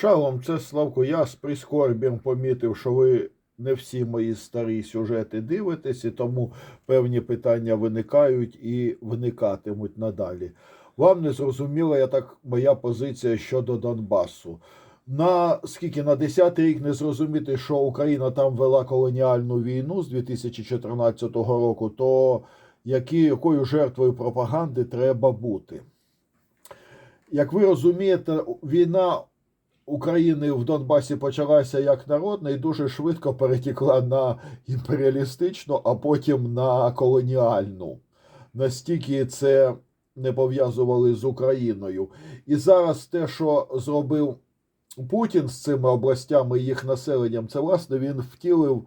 Шалом, це Славко. Я з прискорбім помітив, що ви не всі мої старі сюжети дивитесь, і тому певні питання виникають і виникатимуть надалі. Вам не зрозуміла, я так, моя позиція щодо Донбасу. На скільки на 10 рік не зрозуміти, що Україна там вела колоніальну війну з 2014 року, то які, якою жертвою пропаганди треба бути? Як ви розумієте, війна України в Донбасі почалася як народна і дуже швидко перетекла на імперіалістичну, а потім на колоніальну. Настільки це не пов'язували з Україною. І зараз те, що зробив Путін з цими областями і їх населенням, це власне він втілив,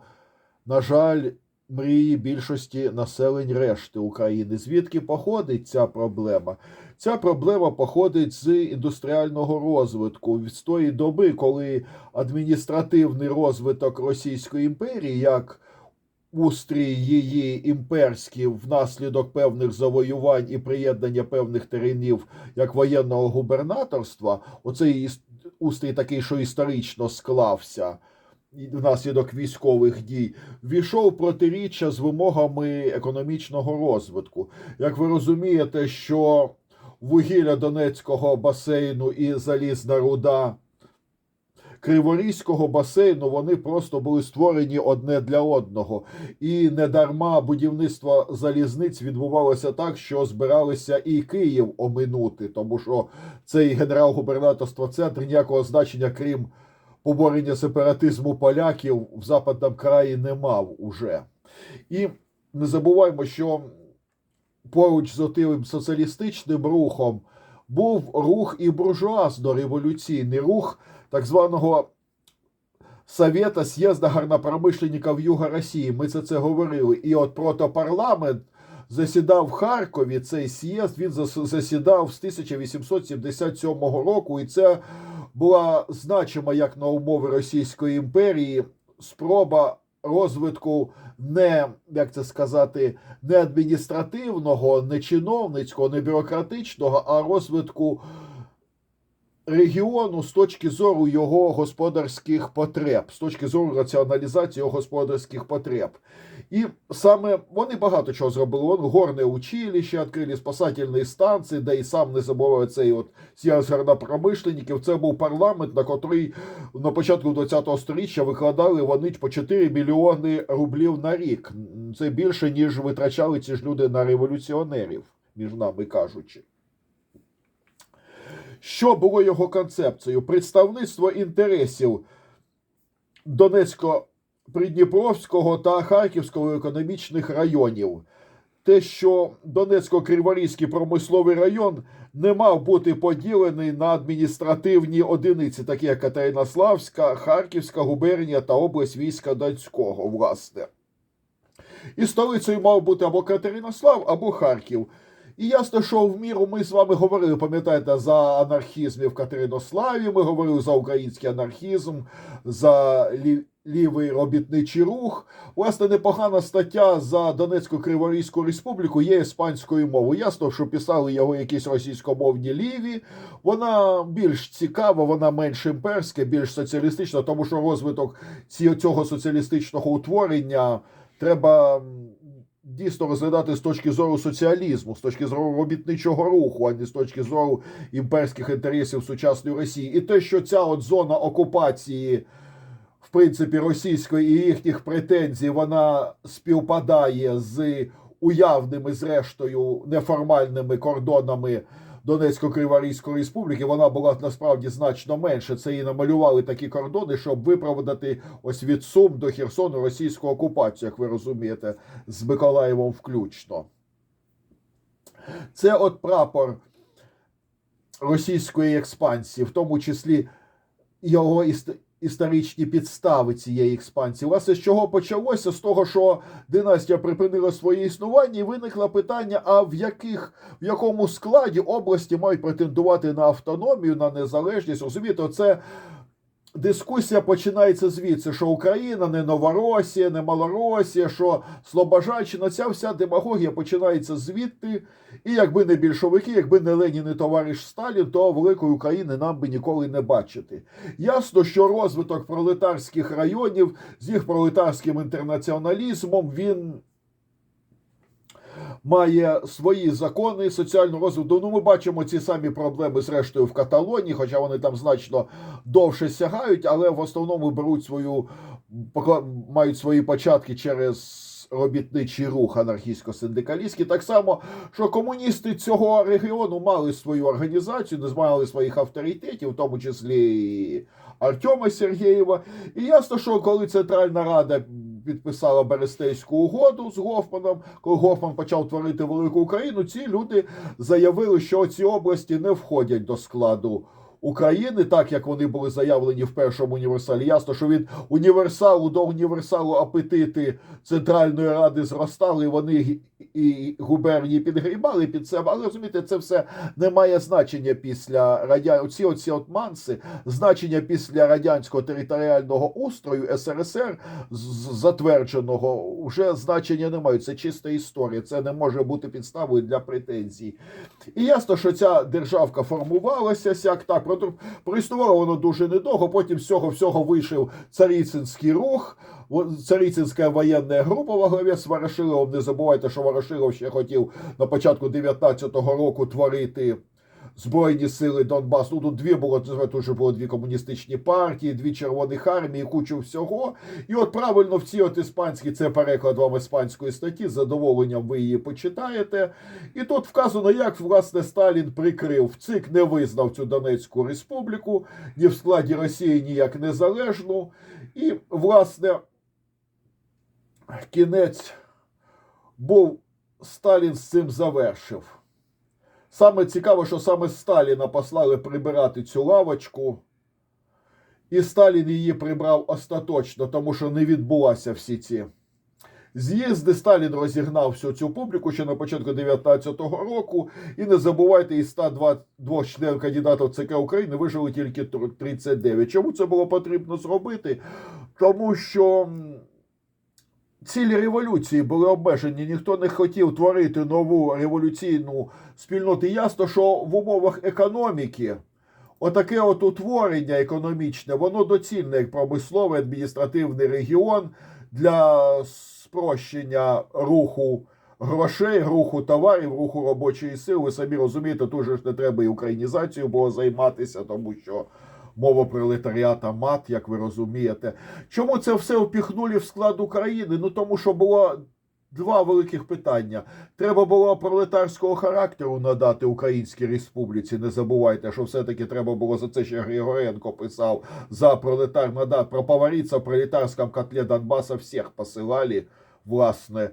на жаль, мрії більшості населень решти України. Звідки походить ця проблема? Ця проблема походить з індустріального розвитку з тої доби, коли адміністративний розвиток Російської імперії, як устрій її імперський внаслідок певних завоювань і приєднання певних теренів як воєнного губернаторства, оцей устрій такий, що історично склався. Внаслідок військових дій війшов протиріччя з вимогами економічного розвитку. Як ви розумієте, що вугілля Донецького басейну і залізна руда Криворізького басейну вони просто були створені одне для одного. І недарма будівництво залізниць відбувалося так, що збиралися і Київ оминути, тому що цей генерал-губернаторства центр ніякого значення, крім поборення сепаратизму поляків, в западному краї не мав уже. І не забуваймо, що поруч з тим соціалістичним рухом був рух і буржуазно-революційний рух так званого Совета з'їзда гарнопромишленників Юга Росії. Ми це це говорили. І от протопарламент засідав в Харкові. Цей з'їзд він засідав з 1877 року, і це була значима як на умови Російської імперії спроба розвитку не як це сказати, не адміністративного, не чиновницького, не бюрократичного, а розвитку регіону з точки зору його господарських потреб, з точки зору раціоналізації його господарських потреб. І саме вони багато чого зробили. Вони горне училище, відкрили спасательні станції, де і сам не забував цей от з'їзд гарнопромишленників. Це був парламент, на котрий на початку ХХ століття викладали вони по 4 мільйони рублів на рік. Це більше, ніж витрачали ці ж люди на революціонерів, між нами кажучи. Що було його концепцією? Представництво інтересів Донецько-Придніпровського та Харківського економічних районів. Те, що Донецько-Криворізький промисловий район не мав бути поділений на адміністративні одиниці, такі як Катеринославська, Харківська губернія та область війська Донського, власне. І столицею мав бути або Катеринослав, або Харків. І ясно, що в міру ми з вами говорили, пам'ятаєте, за анархізм в Катеринославі, ми говорили за український анархізм, за лі- лівий робітничий рух. Власне, непогана стаття за Донецьку Криворізьку республіку є іспанською мовою. Ясно, що писали його якісь російськомовні ліві. Вона більш цікава, вона менш імперська, більш соціалістична, тому що розвиток цього соціалістичного утворення треба. Дійсно розглядати з точки зору соціалізму, з точки зору робітничого руху, а не з точки зору імперських інтересів сучасної Росії. І те, що ця от зона окупації, в принципі, російської і їхніх претензій, вона співпадає з уявними, зрештою, неформальними кордонами Донецько-Криворізької республіки, вона була насправді значно менше. Це і намалювали такі кордони, щоб виправдати ось від Сум до Херсону російську окупацію, як ви розумієте, з Миколаєвом включно. Це от прапор російської експансії, в тому числі його іс- історичні підстави цієї експансії. Власне, з чого почалося? З того, що династія припинила своє існування, і виникло питання: а в яких в якому складі області мають претендувати на автономію, на незалежність? Розумієте, це дискусія починається звідси, що Україна не Новоросія, не Малоросія, що Слобожанщина, ця вся демагогія починається звідти. І якби не більшовики, якби не Ленін і товариш Сталін, то великої України нам би ніколи не бачити. Ясно, що розвиток пролетарських районів з їх пролетарським інтернаціоналізмом він. Має свої закони соціального розвитку. Ну, ми бачимо ці самі проблеми зрештою в Каталонії, хоча вони там значно довше сягають, але в основному беруть свою мають свої початки через робітничий рух анархістсько-синдикалістський. Так само, що комуністи цього регіону мали свою організацію, не мали своїх авторитетів, в тому числі і Артема Сергєєва. І ясно, що коли Центральна Рада підписала Берестейську угоду з Гофманом, коли Гофман почав творити велику Україну, ці люди заявили, що ці області не входять до складу. України, так як вони були заявлені в першому універсалі, ясно, що від універсалу до універсалу апетити Центральної Ради зростали, вони і губернії підгрібали під себе. Але розумієте, це все не має значення після радя... Оці от манси, значення після радянського територіального устрою СРСР затвердженого вже значення не мають. Це чиста історія. Це не може бути підставою для претензій. І ясно, що ця державка формувалася сяк так. Про- Проіснувало воно дуже недовго. Потім з цього всього вийшов царицинський рух, царицинська воєнна група во главі з Ворошиловим. Не забувайте, що Ворошилов ще хотів на початку 19-го року творити. Збройні сили Донбасу. Ну, тут дві було вже було дві комуністичні партії, дві червоних армії, кучу всього. І от правильно в цій от іспанській, це переклад вам іспанської статті, з задоволенням ви її почитаєте. І тут вказано, як власне Сталін прикрив ЦИК, не визнав цю Донецьку республіку ні в складі Росії, ні як незалежну. І, власне, кінець був Сталін з цим завершив. Саме цікаво, що саме Сталіна послали прибирати цю лавочку, і Сталін її прибрав остаточно, тому що не відбулася всі ці з'їзди. Сталін розігнав всю цю публіку ще на початку 19-го року. І не забувайте, із 102 членів кандидатів ЦК України вижили тільки 39. Чому це було потрібно зробити? Тому що. Цілі революції були обмежені, ніхто не хотів творити нову революційну спільноту. Ясно, що в умовах економіки отаке от утворення економічне, воно доцільне як промисловий адміністративний регіон для спрощення руху грошей, руху товарів, руху робочої сили. Ви самі розумієте, тут же ж не треба і українізацією було займатися, тому що мова пролетаріата мат, як ви розумієте. Чому це все впіхнули в склад України? Ну тому що було два великих питання. Треба було пролетарського характеру надати Українській республіці. Не забувайте, що все-таки треба було за це ще Григоренко писав за пролетар надати про поваріться в пролетарському котлі Донбаса всіх посилали, власне.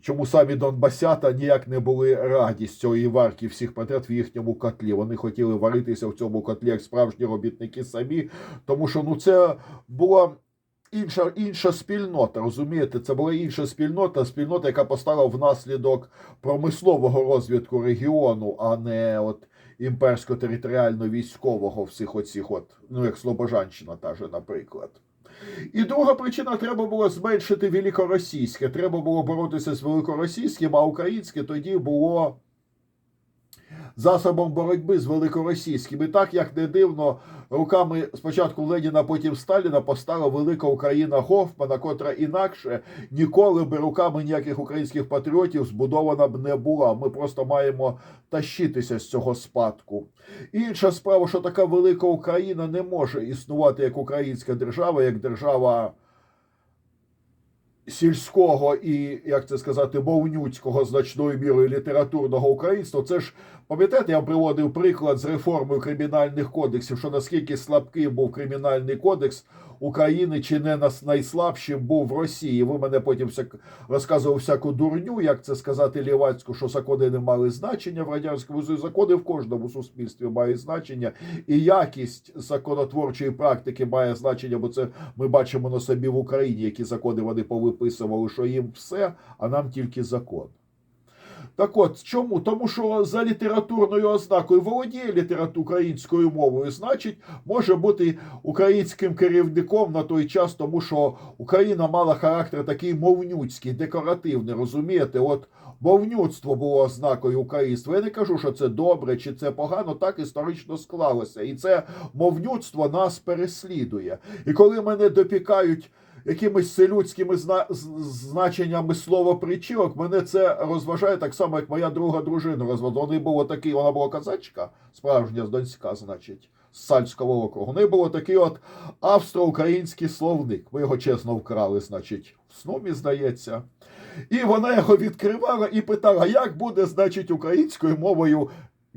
Чому самі Донбасята ніяк не були раді з цієї варки всіх подряд в їхньому котлі. Вони хотіли варитися в цьому котлі як справжні робітники самі, тому що ну це була інша, інша спільнота. Розумієте, це була інша спільнота, спільнота, яка постала внаслідок промислового розвитку регіону, а не от імперсько-територіально-військового всіх оцих, от, ну як Слобожанщина, та же, наприклад. І друга причина треба було зменшити великоросійське. Треба було боротися з великоросійським, а українське тоді було засобом боротьби з великоросійським. І так, як не дивно, руками спочатку Леніна, потім Сталіна постала велика Україна Гофмана, котра інакше ніколи би руками ніяких українських патріотів збудована б не була. Ми просто маємо тащитися з цього спадку. Інша справа, що така велика Україна не може існувати як українська держава, як держава сільського і, як це сказати, мовнюцького значною мірою літературного українства. Це ж пам'ятаєте, я приводив приклад з реформою кримінальних кодексів, що наскільки слабкий був кримінальний кодекс України, чи не нас найслабшим був в Росії. Ви мене потім всяк розказував всяку дурню, як це сказати лівацьку, що закони не мали значення в радянському Союзі. Закони в кожному суспільстві мають значення, і якість законотворчої практики має значення, бо це ми бачимо на собі в Україні, які закони вони повиписували, що їм все, а нам тільки закон. Так от чому? Тому що за літературною ознакою володіє літерату українською мовою, значить, може бути українським керівником на той час, тому що Україна мала характер такий мовнюцький, декоративний, розумієте? От мовнюцтво було ознакою українства. Я не кажу, що це добре чи це погано, так історично склалося. І це мовнюцтво нас переслідує. І коли мене допікають якимись селюдськими зна- значеннями слова причілок, мене це розважає так само, як моя друга дружина розважала. Вони було такий, вона була казачка, справжня з Донська, значить, з Сальського округу. Неї було такий от австро-український словник. Ми його чесно вкрали, значить, в сномі, здається. І вона його відкривала і питала, як буде, значить, українською мовою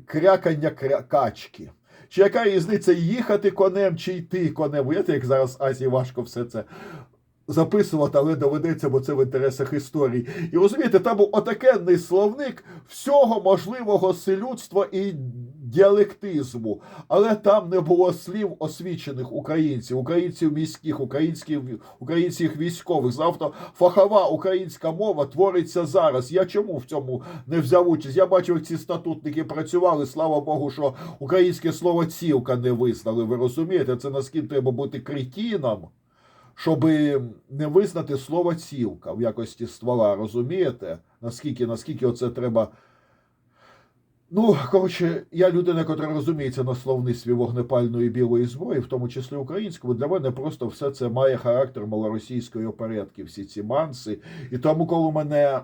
крякання кря- качки. Чи яка різниця їхати конем, чи йти конем? Уявляєте, як зараз Азії важко все це записувати, але доведеться, бо це в інтересах історії. І розумієте, там був отакенний словник всього можливого селюдства і діалектизму, але там не було слів освічених українців, українців міських, українських, українських військових. Завтра фахова українська мова твориться зараз. Я чому в цьому не взяв участь? Я бачив, як ці статутники працювали. Слава Богу, що українське слово цілка не визнали. Ви розумієте, це наскільки треба бути кретіном, щоб не визнати слово цілка в якості ствола. Розумієте? Наскільки, наскільки оце треба. Ну, коротше, я людина, яка розуміється на словництві вогнепальної білої зброї, в тому числі українському, для мене просто все це має характер малоросійської опередки, всі ці манси. І тому, коли мене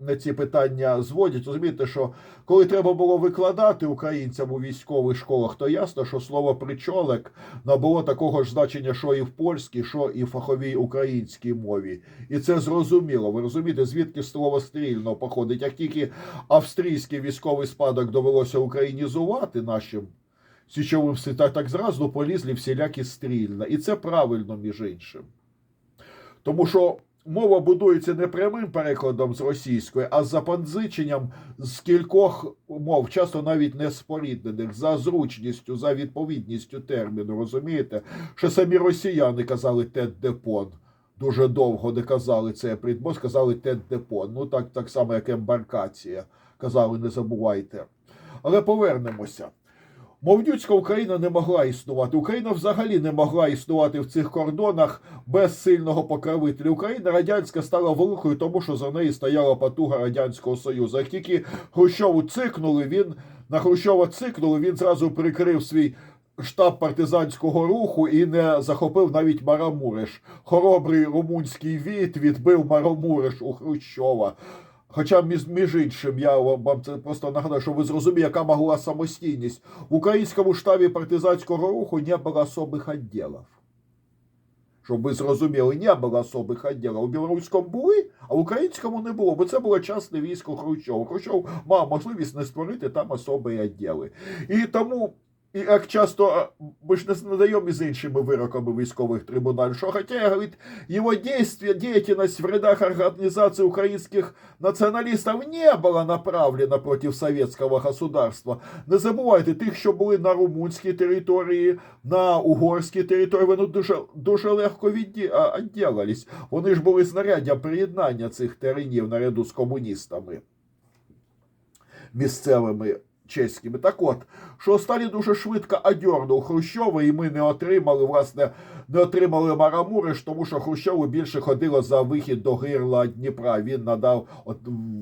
на ці питання зводять, розумієте, що коли треба було викладати українцям у військових школах, то ясно, що слово причолек набуло такого ж значення, що і в польській, що і в фаховій українській мові. І це зрозуміло. Ви розумієте, звідки слово стрільно походить? Як тільки австрійський військовий спадок довелося українізувати нашим січовим так, так зразу полізли всілякі стрільна. І це правильно, між іншим. Тому що мова будується не прямим перекладом з російської, а з запозиченням з кількох мов, часто навіть не споріднених, за зручністю, за відповідністю терміну. Розумієте, що самі росіяни казали тет депон. Дуже довго не казали це придмо, сказали тет депон. Ну так, так само, як ембаркація. Казали, не забувайте. Але повернемося. Мовнюцька Україна не могла існувати. Україна взагалі не могла існувати в цих кордонах без сильного покровителя. Україна радянська стала великою, тому що за неї стояла потуга Радянського Союзу. Як тільки Хрущову цикнули, він на Хрущова цикнули, він зразу прикрив свій штаб партизанського руху і не захопив навіть Марамуриш. Хоробрий румунський війт відбив Марамуриш у Хрущова. Хоча, між, між іншим, я вам це просто нагадаю, щоб ви зрозуміли, яка могла самостійність. В українському штабі партизанського руху не було особих відділів. Щоб ви зрозуміли, не було особих відділів. У білоруському були, а в українському не було, бо це було частне військо Хрущова. Хрущов мав можливість не створити там особі відділи. І тому. І як часто ми ж не знайомі з іншими вироками військових трибуналів, що хотя, говорит, его действия, деятельность в рядах организации украинских националистов не была направлена против советского государства. Не забувайте, тих, що були на румунській території, на угорській території, вони дуже, дуже легко відді... а, відділались. Вони ж були знаряддям приєднання цих теренів наряду з комуністами місцевими чеськими. Так от, що Сталін дуже швидко одьорнув Хрущова, і ми не отримали, власне, не отримали Марамуриш, тому що Хрущову більше ходило за вихід до гирла Дніпра. Він надав, от,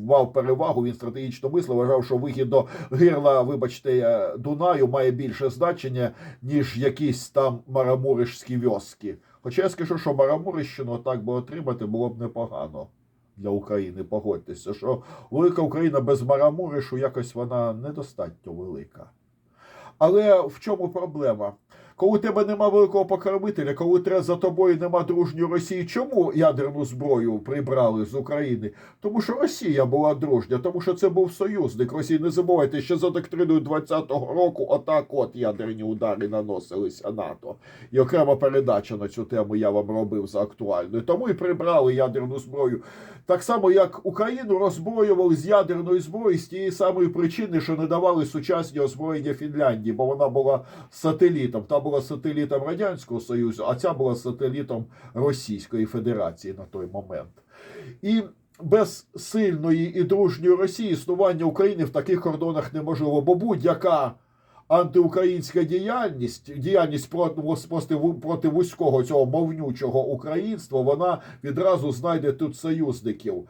мав перевагу, він стратегічно мислив, вважав, що вихід до гирла, вибачте, е, Дунаю має більше значення, ніж якісь там марамуришські вьоски. Хоча я скажу, що Марамурищину так би отримати було б непогано для України, погодьтеся, що велика Україна без Марамуришу якось вона недостатньо велика. Але в чому проблема? Коли тебе нема великого покровителя, коли треба за тобою нема дружньої Росії, чому ядерну зброю прибрали з України? Тому що Росія була дружня, тому що це був союзник Росії. Не забувайте, що за доктриною 20-го року отак от ядерні удари наносилися НАТО. І окрема передача на цю тему я вам робив за актуальною. Тому і прибрали ядерну зброю. Так само, як Україну роззброювали з ядерної зброї з тієї самої причини, що не давали сучасні озброєння Фінляндії, бо вона була сателітом. Та була сателітом Радянського Союзу, а ця була сателітом Російської Федерації на той момент. І без сильної і дружньої Росії існування України в таких кордонах неможливо, бо будь-яка антиукраїнська діяльність, діяльність проти, проти, вузького цього мовнючого українства, вона відразу знайде тут союзників.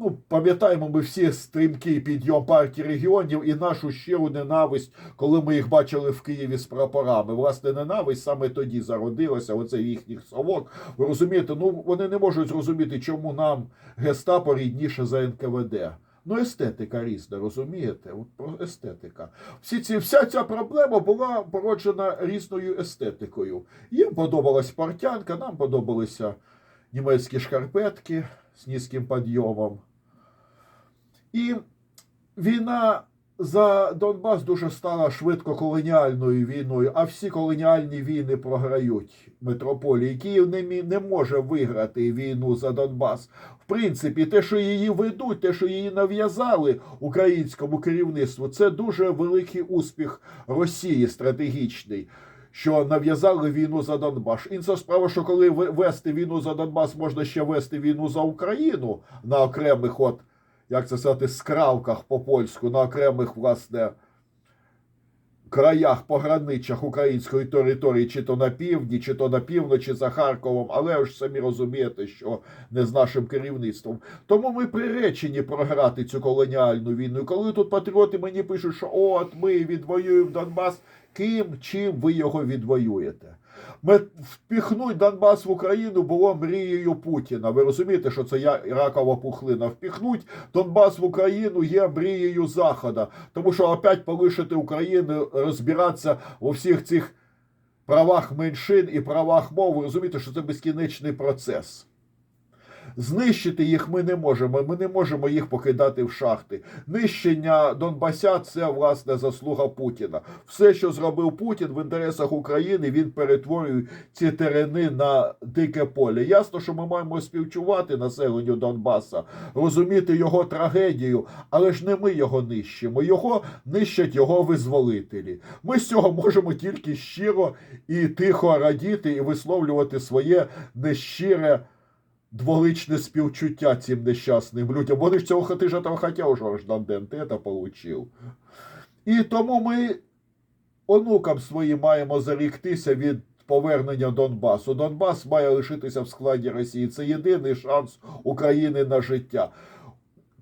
Ну, пам'ятаємо ми всі стрімкий підйом партії регіонів і нашу щиру ненависть, коли ми їх бачили в Києві з прапорами. Власне, ненависть саме тоді зародилася, оце їхніх совок. Ви розумієте, ну вони не можуть зрозуміти, чому нам гестапо рідніше за НКВД. Ну, естетика різна, розумієте? От про естетика. Всі ці, вся ця проблема була породжена різною естетикою. Їм подобалась портянка, нам подобалися німецькі шкарпетки з низьким підйомом. І війна за Донбас дуже стала швидко колоніальною війною, а всі колоніальні війни програють метрополії. Київ не, не може виграти війну за Донбас. В принципі, те, що її ведуть, те, що її нав'язали українському керівництву, це дуже великий успіх Росії стратегічний. Що нав'язали війну за Донбас. Інша справа, що коли вести війну за Донбас, можна ще вести війну за Україну на окремих, от як це сказати, скравках по польську, на окремих, власне, краях, пограничах української території, чи то на півдні, чи то на півночі за Харковом, але ж самі розумієте, що не з нашим керівництвом. Тому ми приречені програти цю колоніальну війну. І коли тут патріоти мені пишуть, що от ми відвоюємо Донбас, ким чим ви його відвоюєте? Ми впіхнуть Донбас в Україну було мрією Путіна. Ви розумієте, що це я ракова пухлина. Впіхнуть Донбас в Україну є мрією Захода, тому що опять полишити Україну розбиратися у всіх цих правах меншин і правах мов. Ви розумієте, що це безкінечний процес. Знищити їх ми не можемо. Ми не можемо їх покидати в шахти. Нищення Донбася це власне заслуга Путіна. Все, що зробив Путін в інтересах України, він перетворює ці терени на дике поле. Ясно, що ми маємо співчувати населенню Донбаса, розуміти його трагедію, але ж не ми його нищимо. Його нищать його визволителі. Ми з цього можемо тільки щиро і тихо радіти і висловлювати своє нещире дволичне співчуття цим нещасним людям. Вони ж цього хати ж этого хотів, Жорж Ден, ти це получив. І тому ми онукам своїм маємо заріктися від повернення Донбасу. Донбас має лишитися в складі Росії. Це єдиний шанс України на життя.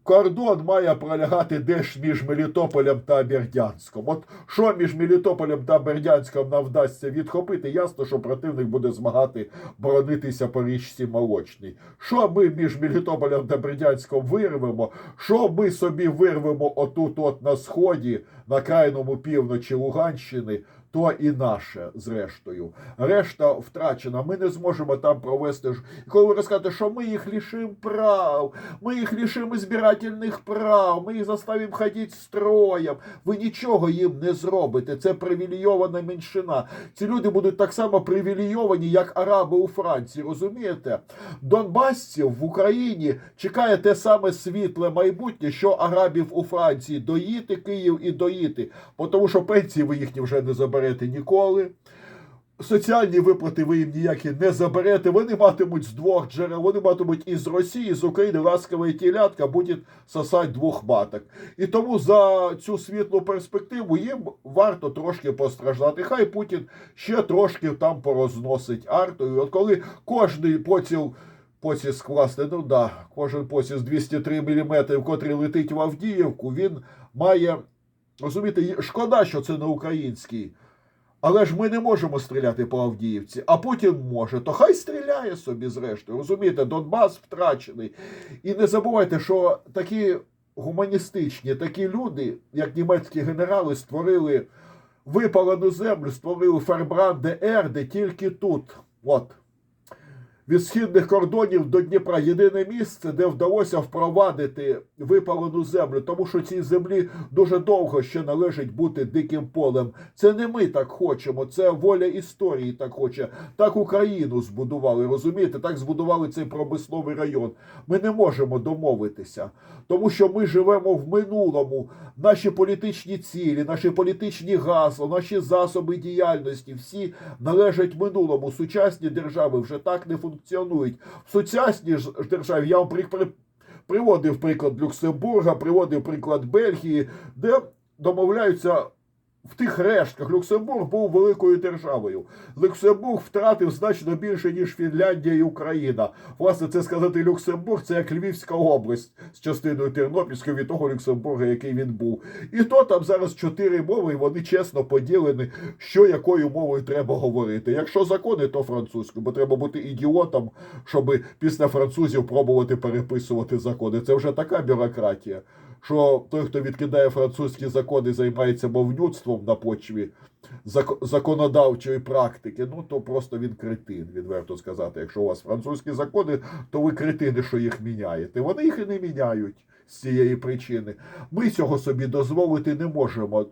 Кордон має пролягати десь між Мелітополем та Бердянськом. От що між Мелітополем та Бердянськом нам вдасться відхопити, ясно, що противник буде змагати боронитися по річці Молочній. Що ми між Мелітополем та Бердянськом вирвемо? Що ми собі вирвемо отут, от на сході, на крайному півночі Луганщини? То і наше, зрештою. Решта втрачена. Ми не зможемо там провести. коли ви розкажете, що ми їх лишимо прав, ми їх лишимо збирательних прав, ми їх заставимо ходити строєм. Ви нічого їм не зробите. Це привілейована меншина. Ці люди будуть так само привілейовані, як араби у Франції. Розумієте? Донбасців в Україні чекає те саме світле майбутнє, що арабів у Франції доїти Київ і доїти, тому що пенсії ви їхні вже не заберете ніколи. Соціальні виплати ви їм ніякі не заберете. Вони матимуть з двох джерел. Вони матимуть із Росії, з України ласкове тілятка буде сосать двох маток. І тому за цю світлу перспективу їм варто трошки постраждати. Хай Путін ще трошки там порозносить артою. От коли кожний поціл. Поціс власне, ну да, кожен поціс 203 мм, котрий летить в Авдіївку, він має розумієте, шкода, що це не український. Але ж ми не можемо стріляти по Авдіївці, а Путін може, то хай стріляє собі зрештою. Розумієте, Донбас втрачений. І не забувайте, що такі гуманістичні, такі люди, як німецькі генерали, створили випалену землю, створили Фербранди Ерди тільки тут. От. Від східних кордонів до Дніпра єдине місце, де вдалося впровадити випалену землю, тому що цій землі дуже довго ще належить бути диким полем. Це не ми так хочемо, це воля історії так хоче. Так Україну збудували, розумієте? Так збудували цей промисловий район. Ми не можемо домовитися, тому що ми живемо в минулому. Наші політичні цілі, наші політичні гасла, наші засоби діяльності всі належать минулому. Сучасні держави вже так не функціонують. В сучасній ж державі. Я вам при- при- приводив приклад Люксембурга, приводив приклад Бельгії, де домовляються в тих рештках. Люксембург був великою державою. Люксембург втратив значно більше, ніж Фінляндія і Україна. Власне, це сказати Люксембург, це як Львівська область з частиною Тернопільської від того Люксембурга, який він був. І то там зараз чотири мови, і вони чесно поділені, що якою мовою треба говорити. Якщо закони, то французькою, бо треба бути ідіотом, щоб після французів пробувати переписувати закони. Це вже така бюрократія, що той, хто відкидає французькі закони, займається мовнюцтвом на почві зак- законодавчої практики, ну то просто він кретин, відверто сказати. Якщо у вас французькі закони, то ви кретини, що їх міняєте. Вони їх і не міняють з цієї причини. Ми цього собі дозволити не можемо.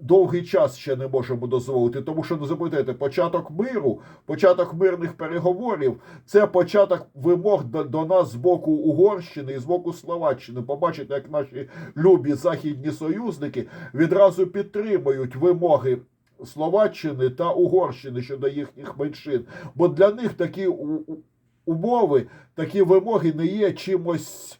Довгий час ще не можемо дозволити, тому що не забудете, початок миру, початок мирних переговорів це початок вимог до, до нас з боку Угорщини і з боку Словаччини. Побачите, як наші любі західні союзники відразу підтримують вимоги Словаччини та Угорщини щодо їхніх меншин. Бо для них такі умови, такі вимоги не є чимось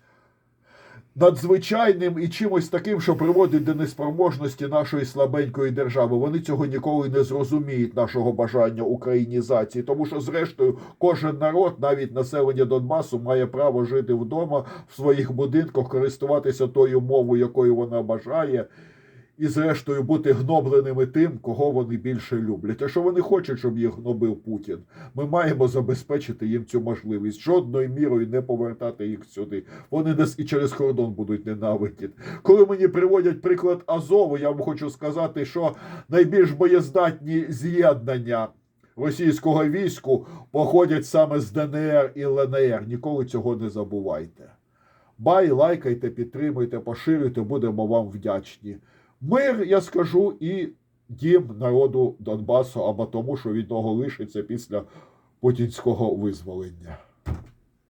надзвичайним і чимось таким, що приводить до неспроможності нашої слабенької держави. Вони цього ніколи не зрозуміють, нашого бажання українізації, тому що, зрештою, кожен народ, навіть населення Донбасу, має право жити вдома в своїх будинках, користуватися тою мовою, якою вона бажає. І, зрештою, бути гнобленими тим, кого вони більше люблять. А що вони хочуть, щоб їх гнобив Путін? Ми маємо забезпечити їм цю можливість, жодною мірою не повертати їх сюди. Вони десь і через кордон будуть ненавидіти. Коли мені приводять приклад Азову, я вам хочу сказати, що найбільш боєздатні з'єднання російського війську походять саме з ДНР і ЛНР. Ніколи цього не забувайте. Бай, лайкайте, підтримуйте, поширюйте, будемо вам вдячні. Мир, я скажу, і дім народу Донбасу, або тому, що від нього лишиться після путінського визволення.